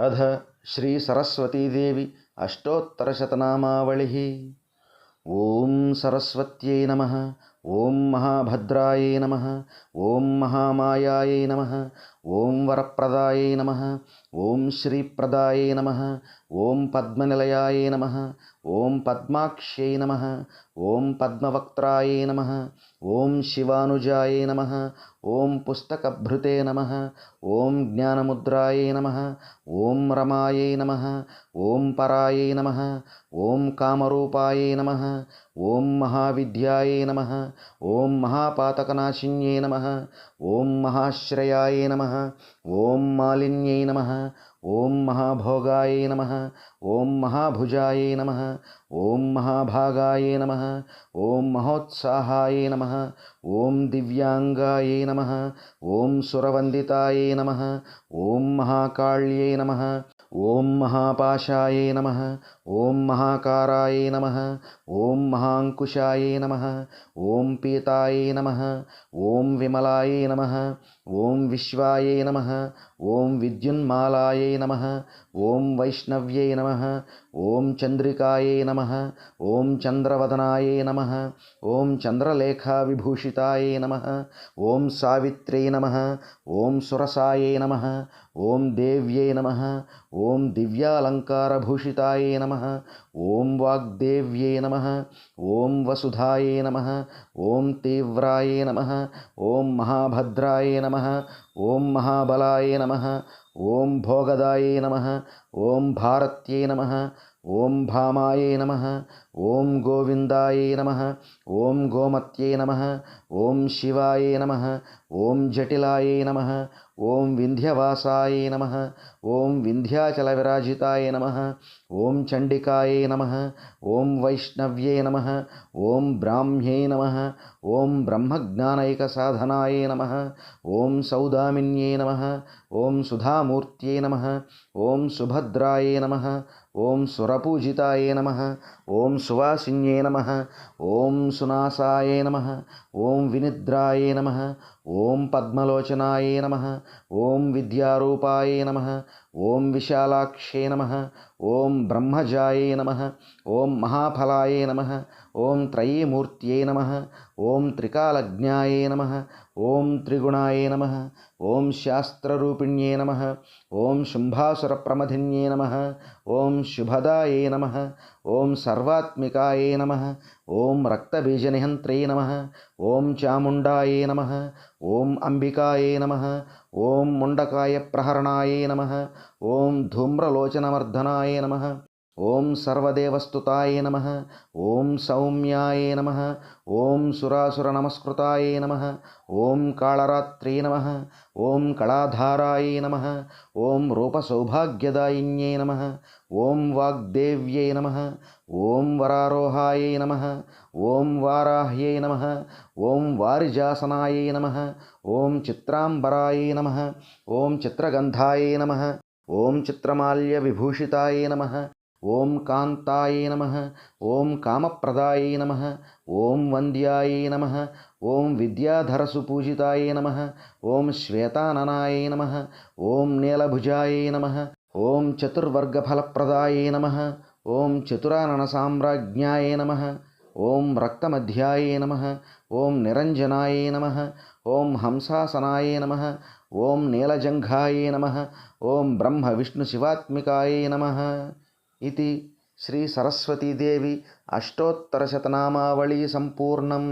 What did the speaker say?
అధ శ్రీ సరస్వతీదేవి అష్టోత్తరశతనామావళి. ఓం సరస్వత్యై నమ. ఓం మహాభద్రాయై నమ ఓం మహామాయాయై నమ ఓం వరప్రదాయై నమ ఓం శ్రీప్రదాయై నమ ఓం పద్మనిలయాయై నమ ఓం పద్మాక్ష్యై నమ ఓం పద్మవక్త్రాయై నమ ఓం శివానుజాయై నమ ఓం పుస్తకభృతే నమ ఓం జ్ఞానముద్రాయై నమ ఓం రమాయై నమ ఓం పరాయై నమ ఓం కామరూపాయై నమ ఓం మహావిద్యాయై నమ ॐ महापातकनाशिन्यै नमः ॐ महाश्रयायै नमः ॐ मालिन्यै नमः ॐ महाभोगायै नमः ॐ महाभुजायै नमः ॐ महाभागायै नमः ॐ महोत्साहायै नमः ॐ दिव्याङ्गायै नमः ॐ सुरवन्दितायै नमः ॐ महाकाళ్यै नमः ॐ महापाशायै नमः ॐ महाकारायै नमः ॐ महाङ्कुशायै नमः ॐ पीतायै नमः ॐ विमलायै नमः ॐ विश्वायै नमः ॐ विद्युन्मालायै नमः ॐ वैष्णव्यै नमः ॐ चन्द्रिकायै नमः ॐ चन्द्रवदनायै नमः ॐ चन्द्रलेखाविभूषितायै नमः ॐ सावित्र्यै नमः ॐ सुरसायै नमः ॐ देव्यै नमः ॐ दिव्यालङ्कारभूषितायै नमः ॐ वाग्देव्यै नमः ॐ वसुधायै नमः ॐ तीव्रायै नमः ॐ महाभद्रायै नमः ॐ महाबलाय नमः నమ. ఓం భోగదాయే నమ. ఓం భారత్యే నమ. ఓం భామాయే నమ. ఓం గోవిందాయే నమ. ఓం గోమత్యే నమ. ఓం శివాయే నమ. ఓం జటిలాయే నమ ఓం వింధ్యవాసాయే నమ ఓం వింధ్యాచల విరాజితాయ నమ ఓం చండికాయే నమ ఓం వైష్ణవ్యే నమ ఓం బ్రాహ్మ్యే నమ ఓం బ్రహ్మజ్ఞానైక సాధనాయే నమ ఓం సౌదామిన్యే నమ ఓం సుధామూర్త్యే నమ ఓం సుభద్రాయే నమ ఓం సురపూజితాయే నమ ఓం సువాసిన్యే నమ ఓం సునాసాయే నమ ఓం వినిద్రాయే నమ ॐ पद्मलोचनाय नमः ॐ विद्यारूपाय नमः ఓం విశాలాక్షే నమ ఓం బ్రహ్మజాయే నమ ఓం మహాఫలాయే నమ ఓం త్రయీమూర్త్యే నమ ఓం త్రికాలజ్ఞాయే నమ ఓం త్రిగుణాయే నమ ఓం శాస్త్రరూపిణ్యే నమ ఓం శుంభాసురప్రమధిన్యే నమ ఓం శుభదాయే నమ ఓం సర్వాత్మికాయే నమ ఓం రక్తబీజనిహంత్రే నమ ఓం చాముండాయే నమ ఓం అంబికాయే నమ ஓம் முண்டக்காய பிரஹரணாய நம ஓம் தூம்ரலோச்சனமர்தனாய நம ఓం సర్వదేవస్థుతాయ నమ ఓం సౌమ్యాయ నమ ఓం సురాసుర నమస్కృతాయ నమ ఓం కాళరాత్రే నమ ఓం కళాధారాయ నమ ఓం రూపసౌభాగ్యదాయిన్యై నమ ఓం వాగ్దేవ్యై నమ ఓం వరారోహాయ నమ ఓం వారాహ్యై నమ ఓం వారిజాసనాయ నమ ఓం చిత్రాంబరాయ నమ ఓం చిత్రగంధాయ నమ ఓం చిత్రమాల్య విభూషితాయ నమ ఓం కాంతాయ నమ ఓం కామప్రదాయ నమ ఓం వంద్యాయ నమ ఓం విద్యాధరసు పూజితాయ నమ ఓం శ్వేతాననాయ నమ ఓం నీలభుజాయ నమ ఓం చతుర్వర్గఫలప్రదాయ నమ ఓం చతురానన సామ్రాజ్ఞాయ నమ ఓం రక్తమధ్యాయ నమ ఓం నిరంజనాయ నమ ఓం హంసాసనాయ నమ ఓం నీలజంఘాయ నమ ఓం బ్రహ్మ విష్ణు శివాత్మికాయ నమ ఇది శ్రీ సరస్వతీదేవి అష్టోత్తరశతనామావళి సంపూర్ణం